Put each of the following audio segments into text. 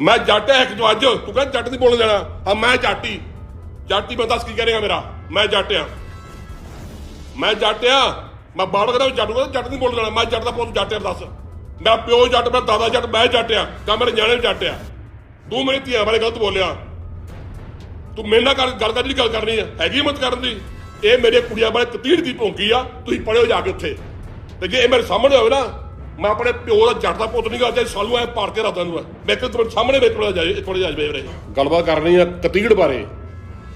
ਮੈਂ ਜੱਟ ਐ ਇੱਕ ਤੋਂ ਅੱਜ। ਤੂੰ ਕਹਿੰਦਾ ਜੱਟ ਨਹੀਂ ਬੋਲ ਦੇਣਾ। ਹਾਂ, ਮੈਂ ਜੱਟੀ ਜੱਟੀ ਮੈਂ ਦੱਸ ਕੀ ਕਰੇਗਾ ਮੇਰਾ? ਮੈਂ ਜੱਟ ਆ ਮੈਂ ਜੱਟ ਆ ਮੈਂ ਬਾਲ ਕਹਿੰਦਾ ਜੱਟ ਕਹਿੰਦਾ ਜੱਟ ਨਹੀਂ ਬੋਲ ਦੇਣਾ। ਮੈਂ ਜੱਟ ਦਾ ਪੁੱਤ ਜੱਟ ਆ ਦੱਸ। ਮੇਰਾ ਪਿਓ ਜੱਟ ਮੇਰਾ ਦਾਦਾ ਜੱਟ, ਮੈਂ ਜੱਟ ਆ ਕਾ ਮੇਰੇ ਨਿਆਣੇ ਵੀ ਜੱਟ ਆ ਤੂੰ ਮੇਰੀ ਧੀਆਂ ਬਾਰੇ ਗਲਤ ਬੋਲਿਆ। ਤੂੰ ਮੇਰੇ ਨਾਲ ਗੱਲ ਗੱਲ ਕਰਨੀ ਗੱਲ ਕਰਨੀ ਹੈ। ਹੈਗੀ ਹਿੰਮਤ ਕਰਨ ਦੀ। ਇਹ ਮੇਰੇ ਕੁੜੀਆਂ ਬਾਰੇ ਕਤੀੜ ਦੀ ਭੌਂਕੀ ਆ। ਤੁਸੀਂ ਪੜਿਓ ਜਾ ਕੇ ਉੱਥੇ। ਤੇ ਜੇ ਇਹ ਮੇਰੇ ਸਾਹਮਣੇ ਹੋਵੇ ਨਾ ਮੈਂ ਆਪਣੇ ਪਿਓ ਦਾ ਜੱਟ ਦਾ ਪੁੱਤ ਨਹੀਂ ਗਾ ਤੇ ਸਾਲੂ ਐ ਪਾੜ ਕੇ ਰੱਖਦਾ ਨੂੰ ਮੈਂ ਕਿ ਤੁਹਾਡੇ ਸਾਹਮਣੇ ਵੇਖ ਕੋਲੇ ਜਾਏ ਕੋਲੇ ਜਾਏ ਵੀਰੇ ਗੱਲਬਾਤ ਕਰਨੀ ਆ ਕਤੀੜ ਬਾਰੇ।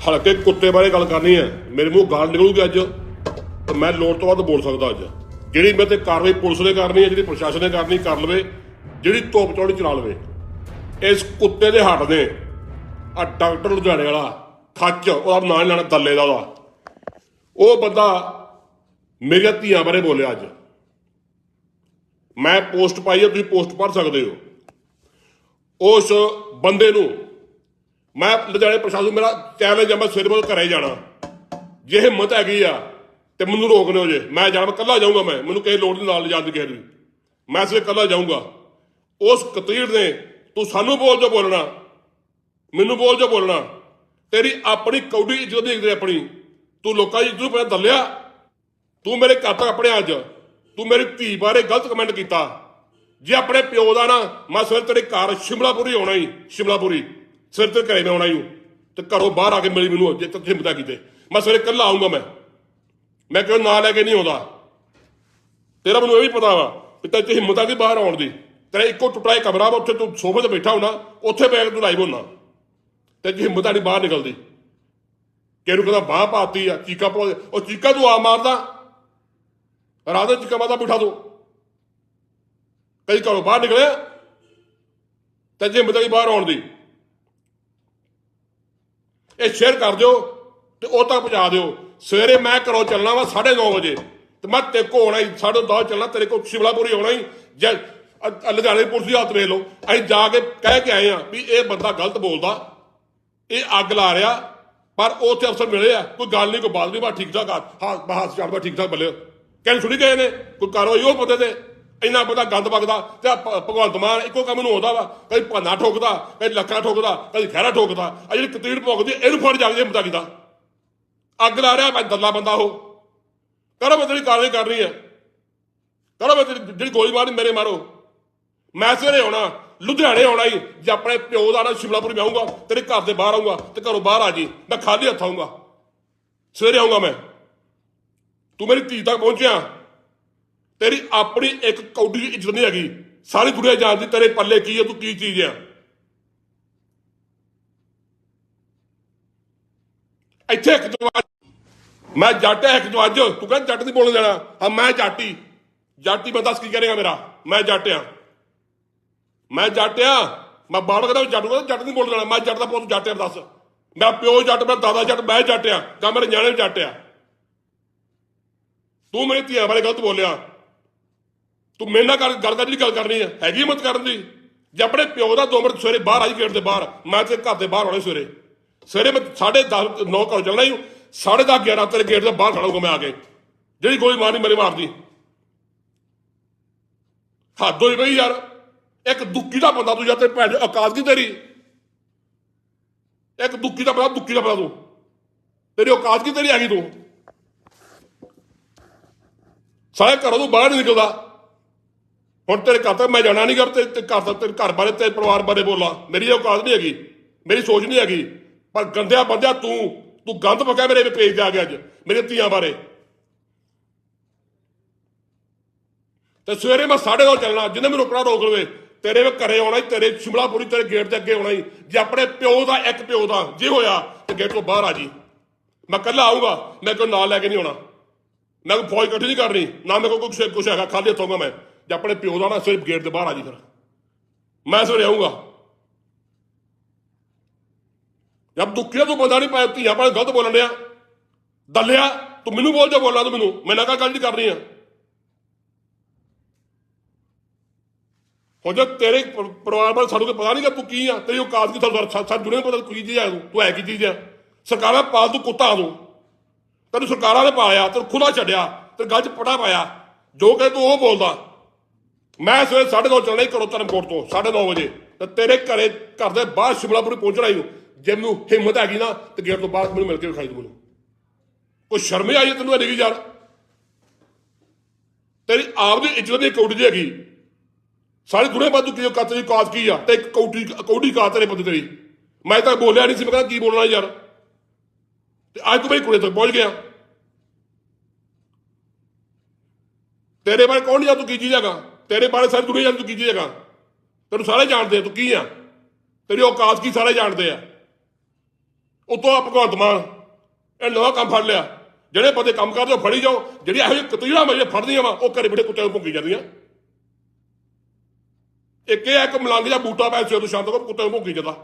ਹਲਕੇ ਕੁੱਤੇ ਬਾਰੇ ਗੱਲ ਕਰਨੀ ਹੈ ਮੇਰੇ ਮੂੰਹ ਗਾਲ ਨਿਕਲੂਗੀ ਅੱਜ। ਤੇ ਮੈਂ ਲੋੜ ਤੋਂ ਵੱਧ ਬੋਲ ਸਕਦਾ ਅੱਜ। ਜਿਹੜੀ ਮੇਰੇ ਤੇ ਕਾਰਵਾਈ ਪੁਲਿਸ ਨੇ ਕਰਨੀ ਹੈ ਜਿਹੜੀ ਪ੍ਰਸ਼ਾਸਨ ਨੇ ਕਰਨੀ ਕਰ ਲਵੇ। ਜਿਹੜੀ ਤੋਪ ਚੌੜੀ ਚਲਾ ਲਵੇ। ਇਸ ਕੁੱਤੇ ਦੇ ਹੱਟ ਦੇ ਆ ਡਾਕਟਰ ਲੁਧਿਆਣੇ ਵਾਲਾ ਖੱਚ ਉਹਦਾ ਨਾਂ ਨੀ ਲੈਣਾ ਦੱਲੇ ਦਾ ਉਹਦਾ। ਉਹ ਬੰਦਾ ਮੇਰੀਆਂ ਧੀਆਂ ਬਾਰੇ ਬੋਲਿਆ ਅੱਜ। ਮੈਂ ਪੋਸਟ ਪਾਈ ਹੈ ਤੁਸੀਂ ਪੋਸਟ ਪੜ੍ਹ ਸਕਦੇ ਹੋ। ਉਸ ਬੰਦੇ ਨੂੰ ਮੈਂ ਲੁਧਿਆਣੇ ਪ੍ਰਸ਼ਾਸਨ ਮੇਰਾ ਚੈਲੰਜ ਹੈ ਮੈਂ ਸਵੇਰੇ ਬੋਲ ਘਰੇ ਜਾਣਾ। ਜੇ ਹਿੰਮਤ ਹੈਗੀ ਆ ਤੇ ਮੈਨੂੰ ਰੋਕ ਲਿਓ ਜੇ, ਮੈਂ ਜਾਣਾ ਕੱਲਾ ਜਾਊਂਗਾ ਮੈਂ। ਮੈਨੂੰ ਕਿਸੇ ਲੋੜ ਨਹੀਂ ਨਾਲ ਲਿਜਾਣ ਦੀ ਕਿਸੇ ਦੀ। ਮੈਂ ਸਵੇਰੇ ਕੱਲਾ ਜਾਊਂਗਾ। ਉਸ ਕਤੀਰ ਨੇ, ਤੂੰ ਸਾਨੂੰ ਬੋਲ ਜੋ ਬੋਲਣਾ। ਮੈਨੂੰ ਬੋਲ ਜੋ ਬੋਲਣਾ। ਤੇਰੀ ਆਪਣੀ ਕੌਡੀ ਇੱਜ਼ਤ ਦੇਖਦੇ ਆਪਣੀ। ਤੂੰ ਲੋਕਾਂ ਦੀ ਇੱਜ਼ਤ ਪਹਿਲਾਂ ਦੱਲਿਆ। ਤੂੰ ਮੇਰੇ ਘਰ ਤੱਕ ਆਪਣੇ ਅੱਜ। ਤੂੰ ਮੇਰੀ ਧੀ ਬਾਰੇ ਗਲਤ ਕਮੈਂਟ ਕੀਤਾ। ਜੇ ਆਪਣੇ ਪਿਓ ਦਾ ਨਾ, ਮੈਂ ਸਵੇਰ ਤੇਰੇ ਘਰ ਸ਼ਿਮਲਾਪੁਰੀ ਆਉਣਾ ਹੀ ਸ਼ਿਮਲਾਪੁਰੀ। ਸਵੇਰ ਤੇ ਘਰੇ ਮੈਂ ਆਉਣਾ ਹੀ ਤੇ ਘਰੋਂ ਬਾਹਰ ਆ ਕੇ ਮਿਲੀ ਮੈਨੂੰ ਜੇ ਤੱਕ ਹਿੰਮਤ ਕੀਤੇ। ਮੈਂ ਸਵੇਰੇ ਕੱਲਾ ਆਉਂਗਾ ਮੈਂ। ਮੈਂ ਕਿਉਂ ਨਾਂ ਲੈ ਕੇ ਨਹੀਂ ਆਉਂਦਾ। ਤੇਰਾ ਮੈਨੂੰ ਇਹ ਵੀ ਪਤਾ ਵਾ ਕਿ ਤੇ ਹਿੰਮਤ ਆ ਕਿ ਬਾਹਰ ਆਉਣ ਦੀ। ਤੇਰਾ ਇੱਕੋ ਟੁੱਟਾ ਕਮਰਾ ਵਾ, ਉੱਥੇ ਤੂੰ ਸੋਫੇ ਤੇ ਬੈਠਾ ਹੋਣਾ, ਉੱਥੇ ਬੈਠ ਕੇ ਤੂੰ ਲਾਈਵ ਹੋਣਾ। ਤੇ ਜੇ ਹਿੰਮਤ ਆ ਨਹੀਂ ਬਾਹਰ ਨਿਕਲਦੀ। ਕਿਹਨੂੰ ਕਹਿੰਦਾ, ਬਾਹ ਪਾਤੀ ਆ, ਚੀਕਾ ਪਾ ਉਹ ਚੀਕਾ ਤੂੰ ਆ ਮਾਰਦਾ। ਰਾਧਾ ਚੀਕਾ ਮਾਰਦਾ ਬਿਠਾ ਦੋ। ਕਈ ਘਰੋਂ ਬਾਹਰ ਨਿਕਲਿਆ ਤਾਂ ਜੇ ਹਿੰਮਤ ਬਾਹਰ ਆਉਣ ਦੀ। ਇਹ ਸ਼ੇਅਰ ਕਰ ਦਿਓ ਤੇ ਉਹ ਤੱਕ ਪਹੁੰਚਾ ਦਿਓ। ਸਵੇਰੇ ਮੈਂ ਘਰੋਂ ਚੱਲਣਾ ਵਾ 9:30 ਵਜੇ ਤੇ ਮੈਂ ਤੇ ਕੋ ਆਉਣਾ ਹੀ 10:30 ਚੱਲਣਾ, ਤੇਰੇ ਕੋਲ ਸ਼ਿਮਲਾਪੁਰੀ ਆਉਣਾ ਹੀ। ਜਾਂ ਅ- ਲੁਧਿਆਣੇ ਪੁਲਿਸ ਦੀ ਹੱਥ ਵੇਖ ਲਓ। ਅਸੀਂ ਜਾ ਕੇ ਕਹਿ ਕੇ ਆਏ ਆ ਵੀ ਇਹ ਬੰਦਾ ਗਲਤ ਬੋਲਦਾ। ਇਹ ਅੱਗ ਲਾ ਰਿਹਾ, ਪਰ ਉੱਥੇ ਅਫਸਰ ਮਿਲੇ ਆ। ਕੋਈ ਗੱਲ ਨਹੀਂ ਕੋਈ ਬਾਤ ਨਹੀਂ ਬਾ ਠੀਕ ਠਾਕ ਆ। ਹਾਂ ਬਾਹਰ ਚੱਲਦਾ ਠੀਕ ਠਾਕ ਬੱਲੇ। ਕਹਿਣ ਸੁਣੀ ਗਏ ਨੇ, ਕੋਈ ਕਾਰਵਾਈ ਉਹ ਬੰਦੇ ਤੇ? ਇੰਨਾ ਬੰਦਾ ਗੰਦ ਵਗਦਾ, ਤੇ ਭਗਵੰਤ ਮਾਨ ਇੱਕੋ ਕੰਮ ਨੂੰ ਆਉਂਦਾ ਵਾ ਕਈ ਭਾਨਾ ਠੋਕਦਾ ਕਈ ਲੱਖਾਂ ਠੋਕਦਾ ਕਈ ਖਹਿਰਾ ਠੋਕਦਾ ਆ ਜਿਹੜੀ ਕਤੀੜ ਭੋਗਦੀ ਇਹਨੂੰ ਫੜ ਜਾ ਕੇ ਮੁੰਡਾ ਕੀਤਾ ਅੱਗ ਲਾ ਰਿਹਾ ਮੈਂ ਦੱਲਾ ਬੰਦਾ ਉਹ ਕਰੋ ਮੈਂ ਤੇਰੀ ਕਾਰਵਾਈ ਰਹੀ ਹੈ ਕਰੋ ਮੈਂ ਤੇਰੀ ਜਿਹੜੀ ਗੋਲੀ ਮਾਰਨੀ, ਮੇਰੇ ਮਾਰੋ। ਮੈਂ ਸਵੇਰੇ ਆਉਣਾ, ਲੁਧਿਆਣੇ ਆਉਣਾ ਹੀ ਜੇ ਆਪਣੇ ਪਿਓ ਦਾ ਨਾ ਸ਼ਿਮਲਾਪੁਰ ਮੈਂ ਤੇਰੇ ਘਰ ਦੇ ਬਾਹਰ ਆਊਂਗਾ, ਤੇ ਘਰੋਂ ਬਾਹਰ ਆ ਜੀ, ਮੈਂ ਖਾਲੀ ਹੱਥ ਆਊਂਗਾ। ਸਵੇਰੇ ਆਊਂਗਾ ਮੈਂ। ਤੂੰ ਮੇਰੀ ਧੀ ਤੱਕ ਪਹੁੰਚਿਆ। ਤੇਰੀ ਆਪਣੀ ਇੱਕ ਕੌਡੀ ਦੀ ਇੱਜ਼ਤ ਨਹੀਂ ਹੈਗੀ। ਸਾਰੀ ਦੁਨੀਆ ਜਾਣਦੀ ਤੇਰੇ ਪੱਲੇ ਕੀ ਹੈ, ਤੂੰ ਕੀ ਚੀਜ਼ ਆ ਇੱਥੇ ਇੱਕ ਜਵਾਜ ਮੈਂ ਜੱਟ ਐ ਇੱਕ ਜਵਾਜ। ਤੂੰ ਕਹਿੰਦਾ ਜੱਟ ਨਹੀਂ ਬੋਲਣ ਦੇਣਾ। ਹਾਂ, ਮੈਂ ਜਾਟੀ। ਜਾਟੀ ਮੈਂ ਦੱਸ ਕੀ ਕਰੇਗਾ ਮੇਰਾ? ਮੈਂ ਜੱਟ ਆ ਮੈਂ ਜੱਟ ਆ ਮੈਂ ਬਾਲ ਕਹਿੰਦਾ ਜੱਟ ਕਹਿੰਦਾ ਜੱਟ ਨਹੀਂ ਬੋਲ ਦੇਣਾ। ਮੈਂ ਜੱਟ ਦਾ ਪੁੱਤ ਜੱਟ ਆ ਦੱਸ। ਮੇਰਾ ਪਿਓ ਜੱਟ ਮੇਰਾ ਦਾਦਾ ਜੱਟ, ਮੈਂ ਜੱਟ ਆ ਕਾ ਮੇਰੇ ਨਿਆਣੇ ਵੀ ਜੱਟ ਆ ਤੂੰ ਮੇਰੀ ਧੀਆਂ ਬਾਰੇ ਗਲਤ ਬੋਲਿਆ। ਤੂੰ ਮੇਰੇ ਨਾਲ ਗੱਲ ਗੱਲ ਕਰਨੀ ਗੱਲ ਕਰਨੀ ਹੈ ਹੈਗੀ ਮਤ ਕਰਨ ਦੀ। ਜੇ ਆਪਣੇ ਪਿਓ ਦਾ ਦੋ ਮਿੰਟ ਸਵੇਰੇ ਬਾਹਰ ਆਈ ਗੇਟ ਦੇ ਬਾਹਰ, ਮੈਂ ਤੇ ਘਰ ਦੇ ਬਾਹਰ ਆਉਣਾ ਸਵੇਰੇ। ਸਵੇਰੇ ਮੈਂ 10:30 9 ਘਰੋਂ ਚੱਲਣਾ ਹੀ 10:30 11 ਤੇਰੇ ਗੇਟ ਦੇ ਬਾਹਰ ਖੜਾਊਗਾ ਮੈਂ ਆ ਕੇ। ਜਿਹੜੀ ਗੋਲੀ ਮਾਰਨੀ ਮੇਰੇ ਮਾਰਦੀ। ਹੱਦ ਹੋਈ ਬਈ ਯਾਰ। ਇੱਕ ਦੁੱਕੀ ਦਾ ਬੰਦਾ ਤੂੰ ਜਾਂ ਤੇ ਭੈਣ ਔਕਾਤ ਕੀ ਤੇਰੀ। ਇੱਕ ਦੁੱਕੀ ਦਾ ਬੰਦਾ ਦੁੱਕੀ ਦਾ ਬੰਦਾ ਤੂੰ। ਤੇਰੀ ਔਕਾਤ ਕੀ ਤੇਰੀ ਹੈਗੀ ਤੂੰ? ਸਾਰੇ ਘਰੋਂ ਤੋਂ ਬਾਹਰ ਨਹੀਂ ਨਿਕਲਦਾ। ਹੁਣ ਤੇਰੇ ਘਰ ਤੱਕ ਮੈਂ ਜਾਣਾ ਨਹੀਂ ਕਰ ਤੇ ਘਰ ਤੱਕ ਤੇਰੇ ਘਰ ਬਾਰੇ ਤੇ ਪਰਿਵਾਰ ਬਾਰੇ ਬੋਲਾਂ। ਮੇਰੀ ਔਕਾਤ ਨਹੀਂ ਹੈਗੀ, ਮੇਰੀ ਸੋਚ ਨਹੀਂ ਹੈਗੀ। ਪਰ ਗੰਦਿਆ ਬੰਦਿਆ ਤੂੰ ਤੂੰ ਗੰਦ ਪਕਾ ਮੇਰੇ ਪੇਜ ਤੇ ਆ ਗਿਆ ਅੱਜ, ਮੇਰੇ ਧੀਆਂ ਬਾਰੇ। ਤੇ ਸਵੇਰੇ ਮੈਂ 2:30 ਚੱਲਣਾ ਜਿੰਨੇ ਮੈਨੂੰ ਰੋਕਣਾ ਰੋਕ ਲਵੇ। ਤੇਰੇ ਮੈਂ ਘਰੇ ਆਉਣਾ ਹੀ, ਤੇਰੇ ਸ਼ਿਮਲਾਪੁਰੀ ਤੇਰੇ ਗੇਟ ਦੇ ਅੱਗੇ ਆਉਣਾ ਹੀ। ਜੇ ਆਪਣੇ ਪਿਓ ਦਾ ਇੱਕ ਪਿਓ ਦਾ ਜੇ ਹੋਇਆ, ਤੇ ਗੇਟ ਤੋਂ ਬਾਹਰ ਆ ਜੀ। ਮੈਂ ਕੱਲਾ ਆਊਗਾ, ਮੈਂ ਕੋਈ ਨਾਲ ਲੈ ਕੇ ਨਹੀਂ ਆਉਣਾ। ਮੈਂ ਕੋਈ ਫੌਜ ਇਕੱਠੀ ਨਹੀਂ ਕਰਨੀ, ਨਾ ਮੇਰੇ ਕੋਲ ਕੁਛ ਕੁਛ ਹੈਗਾ, ਖਾਲੀ ਹੱਥੋਂਗਾ ਮੈਂ ਜੇ ਆਪਣੇ ਪਿਓ ਦਾ ਨਾ ਸਿਰਫ ਗੇਟ ਦੇ ਬਾਹਰ ਆ ਜੀ ਫਿਰ। ਮੈਂ ਸਵੇਰੇ ਆਊਂਗਾ। ਜਦ ਦੁੱਖਿਆ ਤੂੰ ਬੰਦਾ ਨਹੀਂ ਪਾਇਆ ਧੀਆਂ ਪਰ ਗਲਤ ਬੋਲਣ ਡਿਆ। ਦੱਲਿਆ, ਤੂੰ ਮੈਨੂੰ ਬੋਲ ਜਾ ਬੋਲਾਂ ਤੂੰ ਮੈਨੂੰ ਮੈਂ ਨਾ ਗੱਲ ਨਹੀਂ ਕਰਨੀ ਆ। ਹੋ ਜਾ ਤੇਰੇ ਪਰਿਵਾਰ ਬਾਰੇ ਸਾਨੂੰ ਕੋਈ ਪਤਾ ਨਹੀਂ ਕਿ ਤੂੰ ਕੀ ਆ, ਤੇਰੀ ਔਕਾਤ ਕੀ ਸਾਨੂੰ ਸਾਰੀ ਦੁਨੀਆ ਪਤਾ ਕੀ ਚੀਜ਼ ਆ ਤੂੰ ਤੂੰ ਹੈ ਕੀ ਚੀਜ਼ ਆ। ਸਰਕਾਰਾਂ ਪਾਲ ਤੂੰ ਕੁੱਤਾ ਆ ਤੂੰ। ਤੈਨੂੰ ਸਰਕਾਰਾਂ ਨੇ ਪਾਲਿਆ ਤੈਨੂੰ ਖੁਦਾ ਛੱਡਿਆ ਤੇ ਗੱਲ 'ਚ ਪਟਾ ਪਾਇਆ। ਜੋ ਕਿ ਤੂੰ ਉਹ ਬੋਲਦਾ। ਮੈਂ ਸਵੇਰੇ 9:30 ਚੱਲਣਾ ਹੀ ਘਰੋਂ ਧਰਮਕੋਟ ਤੋਂ 9:30 ਵਜੇ। ਤੇ ਤੇਰੇ ਘਰੇ, ਘਰ ਦੇ ਬਾਹਰ ਸ਼ਿਮਲਾਪੁਰ ਪਹੁੰਚਣਾ ਹੀ। ਜੇ ਮੈਨੂੰ ਹਿੰਮਤ ਹੈਗੀ ਨਾ, ਤੇ ਗੇਟ ਤੋਂ ਬਾਹਰ ਮੈਨੂੰ ਮਿਲ ਕੇ ਵਿਖਾਈ ਤੂੰ ਮੈਨੂੰ। ਕੋਈ ਸ਼ਰਮ ਹੀ ਆਈ ਹੈ ਤੈਨੂੰ ਨਹੀਂ ਯਾਰ ਤੇਰੀ ਆਪ ਦੀ ਇੱਜ਼ਤ ਦੀ ਕੌਡੀ ਜੀ ਹੈਗੀ। ਸਾਰੇ ਦੁਨੀਆ ਬਾਤ ਤੂੰ ਕੀ ਕੱਤ ਕਾਤ ਕੀ ਆ? ਤੇ ਕੌਡੀ ਕੌਡੀ ਕਾਤ ਤੇਰੇ ਬੰਦੇ ਤੇਰੀ। ਮੈਂ ਤਾਂ ਬੋਲਿਆ ਨਹੀਂ ਸੀ, ਮੈਂ ਕਹਿੰਦਾ ਕੀ ਬੋਲਣਾ ਯਾਰ? ਤੇ ਅੱਜ ਤੂੰ ਮੇਰੀ ਕੁੜੀ ਤੱਕ ਪਹੁੰਚ ਗਿਆ। ਤੇਰੇ ਬਾਰੇ ਕੌਣ ਜਾਂ ਤੂੰ ਕੀ ਚੀਜ਼ ਹੈਗਾ? ਤੇਰੇ ਬਾਰੇ ਸਾਰੀ ਦੁਨੀਆ ਜਾਣਦੀ ਤੂੰ ਕੀ ਚੀਜ਼ ਹੈਗਾ? ਤੈਨੂੰ ਸਾਰੇ ਜਾਣਦੇ ਆ, ਤੂੰ ਕੀ ਆ? ਤੇਰੀ ਔਕਾਤ ਕੀ ਸਾਰੇ ਜਾਣਦੇ ਆ? ਉਤੋਂ ਆ ਭਗਵੰਤ ਮਾਨ ਇਹ ਨਵਾਂ ਕੰਮ ਫੜ ਲਿਆ। ਜਿਹੜੇ ਬੰਦੇ ਕੰਮ ਕਰਦੇ ਉਹ ਫੜੀ ਜਾਓ। ਜਿਹੜੀ ਇਹੋ ਜਿਹੀ ਕਤੀੜਾ ਮੇਰੇ ਫੜਦੀਆਂ ਵਾ, ਉਹ ਘਰੇ ਬੜੇ ਕੁੱਤਿਆਂ ਨੂੰ ਭੁੰਕੀ ਜਾਂਦੀਆਂ। ਇੱਕ ਇਹ ਇੱਕ ਮਲੰਗ ਜਾਂ ਬੂਟਾ ਪੈ ਸਵੇਰ ਤੋਂ ਸ਼ਾਮ ਤੱਕ ਕੁੱਤੇ ਨੂੰ ਜਾਂਦਾ।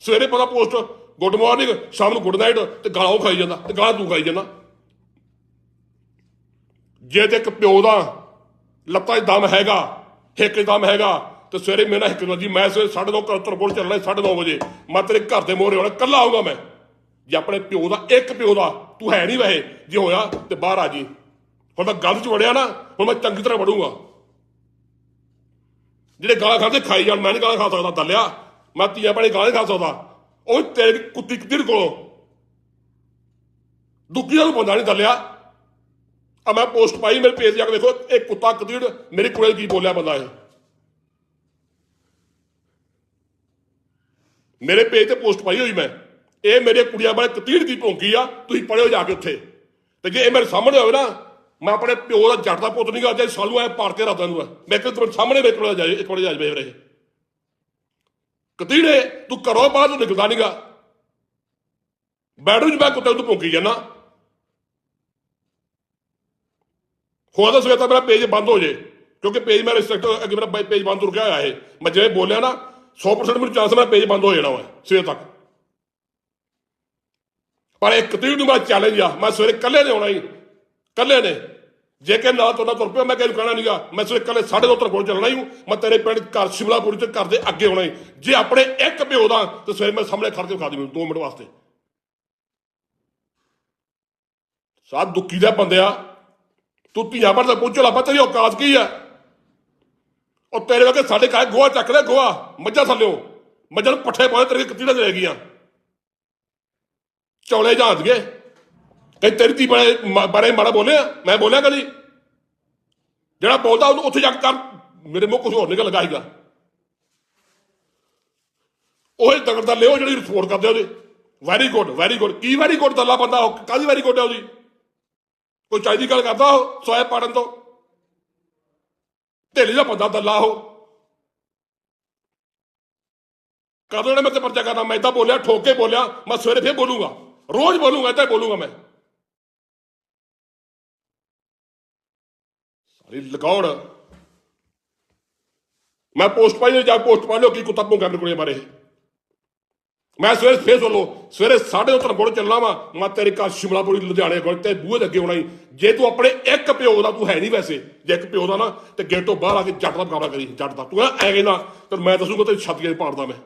ਸਵੇਰੇ ਪਤਾ ਪੋਸਟ ਗੁੱਡ ਮਾਰਨਿੰਗ, ਸ਼ਾਮ ਨੂੰ ਗੁੱਡ ਨਾਈਟ ਤੇ ਗਾਲਾਂ ਉਹ ਖਾਈ ਜਾਂਦਾ ਤੇ ਗਾਲਾਂ ਤੂੰ ਖਾਈ ਜਾਂਦਾ। ਜੇ ਤੇ ਇੱਕ ਪਿਓ ਦਾ ਲੱਤਾਂ 'ਚ ਦਮ ਹੈਗਾ, ਹਿੱਕ 'ਚ ਦਮ ਹੈਗਾ, ਤੇ ਸਵੇਰੇ ਮੇਰੇ ਨਾਲ ਜੀ ਮੈਂ ਸਵੇਰੇ 9:30 ਕਰਤਰ ਕੋਲ ਚੱਲਣਾ 9:30 ਵਜੇ। ਮੈਂ ਤੇਰੇ ਘਰ ਦੇ ਮੋਹਰੇ ਆਉਣਾ ਕੱਲਾ ਆਊਗਾ ਮੈਂ। ਜੇ ਆਪਣੇ ਪਿਓ ਦਾ, ਇੱਕ ਪਿਓ ਦਾ ਤੂੰ ਹੈ ਨਹੀਂ ਵੈਸੇ, ਜੇ ਹੋਇਆ ਤੇ ਬਾਹਰ ਆ ਜੀ। ਹੁਣ ਮੈਂ ਗੱਲ 'ਚ ਵੜਿਆ ਨਾ, ਹੁਣ ਮੈਂ ਚੰਗੀ ਤਰ੍ਹਾਂ ਵੜੂੰਗਾ। ਜਿਹੜੇ ਗਾਲਾਂ ਖਾਂਦੇ, ਖਾਈ ਜਾਣ, ਮੈਂ ਨਹੀਂ ਗਾਲਾਂ ਖਾ ਸਕਦਾ ਦੱਲਿਆ ਮੈਂ ਤੀਆਂ ਬਣੇ ਗਾਲਾਂ ਨਹੀਂ ਖਾ ਸਕਦਾ। ਉਹ ਤੇਰੀ ਕੁੱਤੀ ਕਿੱਧਰ ਕੋਲੋਂ? ਦੁੱਕੀ ਦਾ ਬੰਦਾ ਨਹੀਂ ਦੱਲਿਆ ਆ ਮੈਂ ਪੋਸਟ ਪਾਈ, ਮੇਰੇ ਪੇਜ ਜਾ ਕੇ ਦੇਖੋ ਇਹ ਕੁੱਤਾ ਕਦੀੜ ਮੇਰੇ ਕੁੜੇ ਕੀ ਬੋਲਿਆ ਬੰਦਾ ਇਹ? ਮੇਰੇ ਪੇਜ ਤੇ ਪੋਸਟ ਪਾਈ ਹੋਈ ਮੈਂ। ਇਹ ਮੇਰੇ ਕੁੜੀਆਂ ਬਾਰੇ ਕਤੀੜ ਦੀ ਭੌਂਕੀ ਆ, ਤੁਸੀਂ ਪੜਿਓ ਜਾ ਕੇ ਉੱਥੇ। ਤੇ ਜੇ ਇਹ ਮੇਰੇ ਸਾਹਮਣੇ ਹੋਵੇ ਨਾ, ਮੈਂ ਆਪਣੇ ਪਿਓ ਦਾ ਜੱਟ ਦਾ ਪੁੱਤ ਨਹੀਂ ਗਾ, ਜੇ ਸਾਲੂ ਐ ਪਾੜ ਕੇ ਰੱਖਦਾ ਨੂੰ ਮੈਂ। ਕਿ ਤੁਹਾਡੇ ਸਾਹਮਣੇ ਮੇਰੇ ਕੋਲ ਜਾਏ ਇੱਕ ਵਾਰ ਜਾ ਵੇਖ ਰਹੇ ਕਤੀੜੇ, ਤੂੰ ਘਰੋਂ ਬਾਹਰ ਨੂੰ ਨਿਕਲਦਾ ਨਹੀਂਗਾ ਬੈਡਰੂਮ 'ਚ ਮੈਂ ਕੁੱਤੇ ਨੂੰ ਭੌਂਕੀ ਜਾਣਾ ਹੋ ਤਾਂ ਸਵੇਤਾ ਮੇਰਾ ਪੇਜ ਬੰਦ ਹੋ ਜੇ, ਕਿਉਂਕਿ ਪੇਜ ਮੇਰਾ ਰਿਸਟ੍ਰਿਕਟ ਅੱਗੇ ਮੇਰਾ ਪੇਜ ਬੰਦ ਹੋ ਗਿਆ ਹੋਇਆ ਇਹ। ਮੈਂ ਜਿਵੇਂ ਬੋਲਿਆ ਨਾ 100% ਮੈਨੂੰ ਚਾਂਸ ਮੇਰਾ ਪੇਜ ਬੰਦ ਹੋ ਜਾਣਾ ਵਾ, ਸਵੇਰ ਤੱਕ। ਪਰ ਇੱਕ ਤੀਰ ਨੂੰ ਮੇਰਾ ਚੈਲੰਜ ਆ, ਮੈਂ ਸਵੇਰੇ ਇਕੱਲੇ ਨੇ ਆਉਣਾ ਹੀ ਇਕੱਲੇ ਨੇ। ਜੇ ਕਿ ਨਾ ਤੁਹਾਡਾ ਤੁਰ ਪਿਆ ਮੈਂ ਕਿਸੇ ਨੂੰ ਕਹਿਣਾ ਨਹੀਂਗਾ ਮੈਂ ਸਵੇਰੇ ਇਕੱਲੇ ਸਾਢੇ ਤੋਂ ਕੋਲ ਚੱਲਣਾ ਹੀ ਹੂੰ। ਮੈਂ ਤੇਰੇ ਪਿੰਡ ਘਰ ਸ਼ਿਮਲਾਪੁਰੀ ਤੇ ਘਰ ਦੇ ਅੱਗੇ ਆਉਣਾ ਹੀ। ਜੇ ਆਪਣੇ ਇੱਕ ਪਿਓ ਦਾ, ਤੇ ਸਵੇਰੇ ਮੈਂ ਸਾਹਮਣੇ ਖੜ ਕੇ ਖਾ ਦੇ ਮੈਨੂੰ 2 ਮਿੰਟ ਵਾਸਤੇ। ਸਾਧ ਦੁੱਖੀ ਦਾ ਬੰਦਿਆ ਤੂੰ ਧੀਆਂ ਪਰ ਤਾਂ ਪਹੁੰਚੋ ਲੱਭਾ ਤੇਰੀ ਔਕਾਤ ਕੀ ਆ? ਉਹ ਤੇਰੇ ਵਰਗੇ ਸਾਡੇ ਘਰ ਗੋਆ ਚੱਕ ਲੈ ਗੋਆ ਮੱਝਾਂ ਥੱਲਿਓ। ਮੱਝਾਂ ਨੂੰ ਪੱਠੇ ਪਾਏ ਤੇਰੇ ਕਿੱਥੇ ਰਹਿ ਗਈਆਂ। ਚੌਲੇ ਜਾਂਚ ਗਏ ਕਈ ਤੇਰੀ ਧੀ ਬਾਰੇ ਬਾਰੇ ਮਾੜਾ ਬੋਲਿਆ? ਮੈਂ ਬੋਲਿਆ ਕਦੀ? ਜਿਹੜਾ ਬੋਲਦਾ ਉਹ ਉੱਥੇ ਜਾ ਕੇ ਕਰ, ਮੇਰੇ ਮੂੰਹ ਕੁਝ ਹੋਰ ਨਿਕਲ ਲਗਾਏਗਾ ਉਹ ਦਗੜ ਦਾ ਲਿਓ ਜਿਹੜੀ ਰਿਪੋਰਟ ਕਰਦੇ ਉਹਦੇ। ਵੈਰੀ ਗੁੱਡ ਵੈਰੀ ਗੁੱਡ ਕੀ ਵੈਰੀ ਗੁੱਡ ਦੱਲਾ ਬੰਦਾ ਉਹ? ਕਾਹਦੀ ਵੈਰੀ ਗੁੱਡ ਹੈ ਉਹਦੀ? ਕੋਈ ਚਾਹੀਦੀ ਗੱਲ ਕਰਦਾ ਉਹ? ਸੋਇਆ ਪਾੜਨ ਤੋਂ? ਢੇਲੀ ਦਾ ਬੰਦਾ ਦੱਲਾ ਉਹ। ਕਦੋਂ ਨੇ ਮੈਂ ਤੇ ਪਰਚਾ ਕਰਨਾ? ਮੈਂ ਤਾਂ ਬੋਲਿਆ, ਠੋਕ ਕੇ ਬੋਲਿਆ। ਮੈਂ ਸਵੇਰੇ ਫੇਰ ਬੋਲੂੰਗਾ। ਰੋਜ਼ ਬੋਲੂੰਗਾ ਏਦਾਂ ਹੀ ਬੋਲੂੰਗਾ ਮੈਂ। ਸਾਰੀ ਲਗਾਉਣ। ਮੈਂ ਪੋਸਟ ਪਾਈ ਹੋਈ ਜਾ ਪੋਸਟ ਪਾ ਲਿਓ, ਕੀ ਕੁੱਤਾ ਭੌਂਕਾ ਮੇਰੇ ਕੋਲੇ ਬਾਰੇ? ਮੈਂ ਸਵੇਰੇ ਫੇਰ ਸੁਣ ਸਵੇਰੇ 9:30 ਤੱਕ ਕੋਲ ਚੱਲਣਾ ਵਾ, ਮੈਂ ਤੇਰੇ ਘਰ ਸ਼ਿਮਲਾਪੁਰੀ, ਲੁਧਿਆਣੇ ਕੋਲ ਤੇ ਬੂਹੇ ਦੇ ਅੱਗੇ ਆਉਣਾ ਈ। ਜੇ ਤੂੰ ਆਪਣੇ ਇੱਕ ਪਿਓ ਦਾ ਤੂੰ ਹੈ ਨਹੀਂ ਵੈਸੇ, ਜੇ ਇੱਕ ਪਿਓ ਦਾ ਨਾ, ਤੇ ਗੇਟੋਂ ਬਾਹਰ ਆ ਕੇ ਜੱਟ ਦਾ ਮੁਕਾਬਲਾ ਕਰੀ, ਜੱਟ ਦਾ। ਤੂੰ ਐ ਕਹਿੰਦਾ ਤੇ ਮੈਂ ਦੱਸੂਗਾ ਤੇ ਛਾਤੀਆਂ 'ਚ ਪਾੜਦਾ ਮੈਂ।